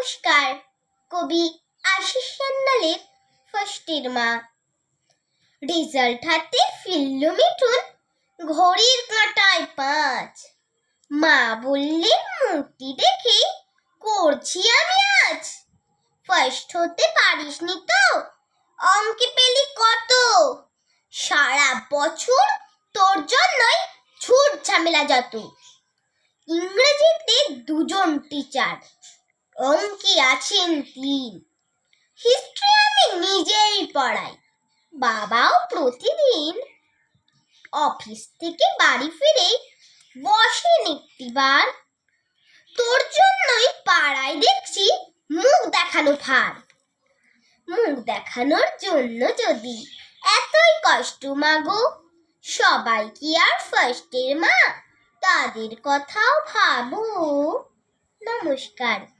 নমস্কার, কবি আশিস সান্যালের ফার্স্টের মা। রেজাল্ট হাতে ফিরল মিঠুন, ঘড়ির কাঁটায় পাঁচ। মা বললেন, মূর্তি দেখে করছি আমি আজ। ফার্স্ট হতে পারিসনি তো? অঙ্কে পেলি কত? সারা বছর তোর জন্যই ছুট ঝামেলা যত। ইংরেজিতে দুজন টিচার অঙ্কে আছেন তিন। হিস্ট্রি আমি নিজেই পড়াই। বাবাও প্রতিদিন অফিস থেকে বাড়ি ফিরে বসেন একটিবার তোর জন্যই পাড়ায় দেখছি মুখ দেখানো ভার। মুখ দেখানোর জন্য যদি এতই কষ্ট মাগো, সবাই কি আর ফার্স্টের মা? তাদের কথাও ভাবো। নমস্কার।